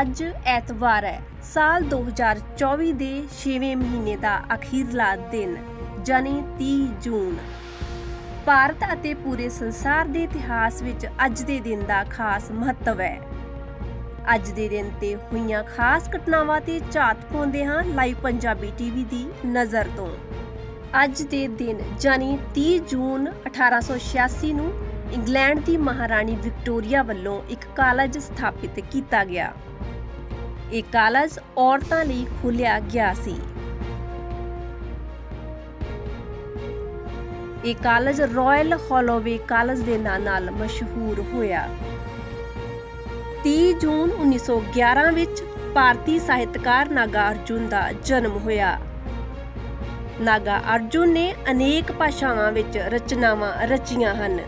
ਅੱਜ ਐਤਵਾਰ ਹੈ। ਸਾਲ 2024 ਦੇ 6ਵੇਂ ਮਹੀਨੇ ਦਾ ਅਖੀਰਲਾ ਦਿਨ ਜਾਨੀ 30 ਜੂਨ। ਭਾਰਤ ਅਤੇ ਪੂਰੇ ਸੰਸਾਰ ਦੇ ਇਤਿਹਾਸ ਵਿੱਚ ਅੱਜ ਦੇ ਦਿਨ ਦਾ ਖਾਸ ਮਹੱਤਵ ਹੈ। ਅੱਜ ਦੇ ਦਿਨ ਤੇ ਹੋਈਆਂ ਖਾਸ ਘਟਨਾਵਾਂ ਤੇ ਝਾਤ ਪਾਉਂਦੇ ਹਾਂ ਲਾਈਵ ਪੰਜਾਬੀ ਟੀਵੀ ਦੀ ਨਜ਼ਰ ਤੋਂ। ਅੱਜ ਦੇ ਦਿਨ ਜਾਨੀ 30 ਜੂਨ 1886 ਨੂੰ ਇੰਗਲੈਂਡ ਦੀ ਮਹਾਰਾਣੀ ਵਿਕਟੋਰੀਆ ਵੱਲੋਂ ਇੱਕ ਕਾਲਜ ਸਥਾਪਿਤ ਕੀਤਾ ਗਿਆ। ਇਹ ਕਾਲਜ ਔਰਤਾਂ ਲਈ ਖੋਲ੍ਹਿਆ ਗਿਆ ਸੀ। ਇਹ ਕਾਲਜ ਰਾਇਲ ਹਾਲੋਵੇ ਕਾਲਜ ਦੇ ਨਾਂ ਨਾਲ ਮਸ਼ਹੂਰ ਹੋਇਆ। 30 ਜੂਨ 1911 ਵਿੱਚ ਭਾਰਤੀ ਸਾਹਿਤਕਾਰ ਨਾਗਾ ਅਰਜੁਨ ਦਾ ਜਨਮ ਹੋਇਆ। ਨਾਗਾ ਅਰਜੁਨ ਨੇ ਅਨੇਕ ਭਾਸ਼ਾਵਾਂ ਵਿੱਚ ਰਚਨਾਵਾਂ ਰਚੀਆਂ ਹਨ।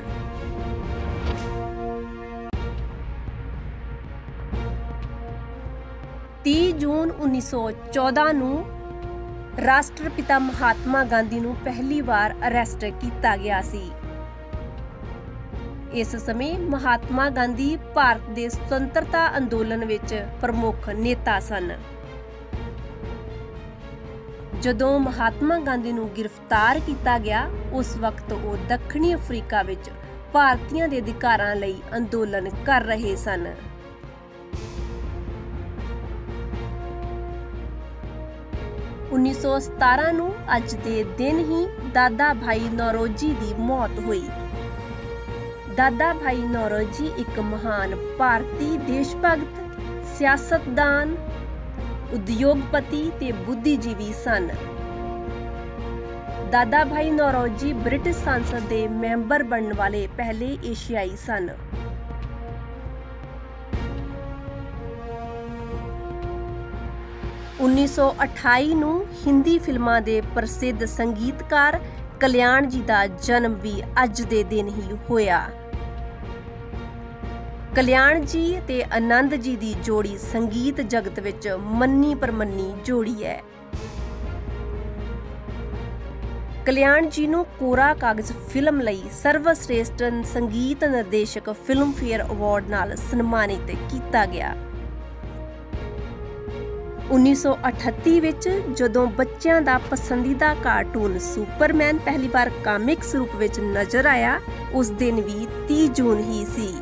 30 ਜੂਨ 1914 ਨੂੰ ਰਾਸ਼ਟਰਪਿਤਾ ਮਹਾਤਮਾ ਗਾਂਧੀ ਨੂੰ ਪਹਿਲੀ ਵਾਰ ਅਰੈਸਟ ਕੀਤਾ ਗਿਆ ਸੀ। ਇਸ ਸਮੇਂ ਮਹਾਤਮਾ ਗਾਂਧੀ ਭਾਰਤ ਦੇ ਸੁਤੰਤਰਤਾ ਅੰਦੋਲਨ ਵਿੱਚ ਪ੍ਰਮੁੱਖ ਨੇਤਾ ਸਨ। ਜਦੋਂ ਮਹਾਤਮਾ ਗਾਂਧੀ ਨੂੰ ਗ੍ਰਿਫਤਾਰ ਕੀਤਾ ਗਿਆ, ਉਸ ਵਕਤ ਉਹ ਦੱਖਣੀ ਅਫਰੀਕਾ ਵਿੱਚ ਭਾਰਤੀਆਂ ਦੇ ਅਧਿਕਾਰਾਂ ਲਈ ਅੰਦੋਲਨ ਕਰ ਰਹੇ ਸਨ। 1917 ਨੂੰ ਅੱਜ ਦੇ ਦਿਨ ਹੀ ਦਾਦਾ ਭਾਈ ਨੌਰੋਜੀ ਦੀ ਮੌਤ ਹੋਈ। ਦਾਦਾ ਭਾਈ ਨੌਰੋਜੀ ਇੱਕ ਮਹਾਨ ਭਾਰਤੀ ਦੇਸ਼ ਭਗਤ ਸਿਆਸਤਦਾਨ, ਉਦਯੋਗਪਤੀ ਤੇ ਬੁੱਧੀਜੀਵੀ ਸਨ। ਦਾਦਾ ਭਾਈ ਨੌਰੋਜੀ ਬ੍ਰਿਟਿਸ਼ ਸੰਸਦ ਦੇ ਮੈਂਬਰ ਬਣਨ ਵਾਲੇ ਪਹਿਲੇ ਏਸ਼ੀਆਈ ਸਨ। 1928 ਨੂੰ ਹਿੰਦੀ ਫਿਲਮਾਂ ਦੇ ਪ੍ਰਸਿੱਧ ਸੰਗੀਤਕਾਰ ਕਲਿਆਣ ਜੀ ਦਾ ਜਨਮ ਵੀ ਅੱਜ ਦੇ ਦਿਨ ਹੀ ਹੋਇਆ। ਕਲਿਆਣ ਜੀ ਤੇ ਆਨੰਦ ਜੀ ਦੀ ਜੋੜੀ ਸੰਗੀਤ ਜਗਤ ਵਿੱਚ ਮੰਨੀ ਪਰਮੰਨੀ ਜੋੜੀ ਹੈ। ਕਲਿਆਣ ਜੀ ਨੂੰ ਕੋਰਾ ਕਾਗਜ਼ ਫਿਲਮ ਲਈ ਸਰਵਸ਼੍ਰੇਸ਼ਟ ਸੰਗੀਤ ਨਿਰਦੇਸ਼ਕ ਫਿਲਮਫੇਅਰ ਅਵਾਰਡ ਨਾਲ ਸਨਮਾਨਿਤ ਕੀਤਾ ਗਿਆ। 1938 ਵਿੱਚ ਜਦੋਂ ਬੱਚਿਆਂ ਦਾ ਪਸੰਦੀਦਾ ਕਾਰਟੂਨ ਸੁਪਰਮੈਨ ਪਹਿਲੀ ਵਾਰ ਕਾਮਿਕਸ ਰੂਪ ਵਿੱਚ ਨਜ਼ਰ ਆਇਆ, ਉਸ ਦਿਨ ਵੀ 30 ਜੂਨ ਹੀ ਸੀ।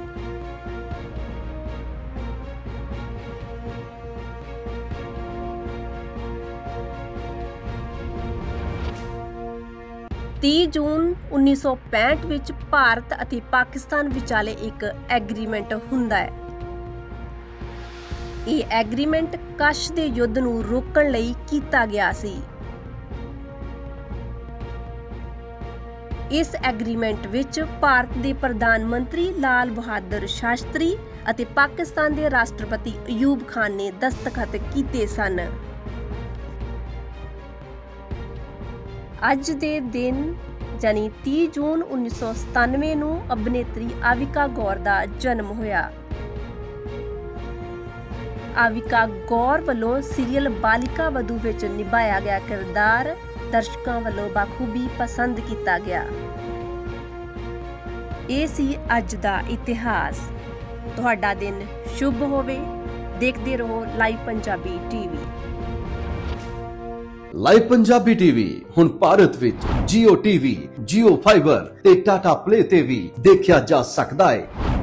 ਤੀਹ ਜੂਨ 1965 ਵਿੱਚ ਭਾਰਤ ਅਤੇ ਪਾਕਿਸਤਾਨ ਵਿਚਾਲੇ ਇੱਕ ਐਗਰੀਮੈਂਟ ਹੁੰਦਾ ਹੈ। ਇਹ ਐਗਰੀਮੈਂਟ ਕਸ਼ ਦੇ ਯੁੱਧ ਨੂੰ ਰੋਕਣ ਲਈ ਕੀਤਾ ਗਿਆ ਸੀ। ਇਸ ਐਗਰੀਮੈਂਟ ਵਿੱਚ ਭਾਰਤ ਦੇ ਪ੍ਰਧਾਨ ਮੰਤਰੀ ਲਾਲ ਬਹਾਦਰ ਸ਼ਾਸਤਰੀ ਅਤੇ ਪਾਕਿਸਤਾਨ ਦੇ ਰਾਸ਼ਟਰਪਤੀ ਅਯੂਬ ਖਾਨ ਨੇ ਦਸਤਖਤ ਕੀਤੇ ਸਨ। ਅੱਜ ਦੇ ਦਿਨ ਯਾਨੀ 30 ਜੂਨ 1997 ਨੂੰ ਅਭਿਨੇਤਰੀ ਆਵਿਕਾ ਗੌਰ ਦਾ ਜਨਮ ਹੋਇਆ। ਆਵਿਕਾ ਗੌਰ ਵੱਲੋਂ ਸੀਰੀਅਲ ਬਾਲਿਕਾ ਵਧੂ ਵਿੱਚ ਨਿਭਾਇਆ ਗਿਆ ਕਿਰਦਾਰ ਦਰਸ਼ਕਾਂ ਵੱਲੋਂ ਬਾਖੂਬੀ ਪਸੰਦ ਕੀਤਾ ਗਿਆ। ਇਹ ਸੀ ਅੱਜ ਦਾ ਇਤਿਹਾਸ। ਤੁਹਾਡਾ ਦਿਨ ਸ਼ੁਭ ਹੋਵੇ। ਦੇਖਦੇ ਰਹੋ live Punjabi TV. Live Punjabi TV ਹੁਣ ਭਾਰਤ ਵਿੱਚ Jio TV, Jio Fiber ਤੇ Tata Play ਤੇ ਵੀ ਦੇਖਿਆ ਜਾ ਸਕਦਾ ਹੈ।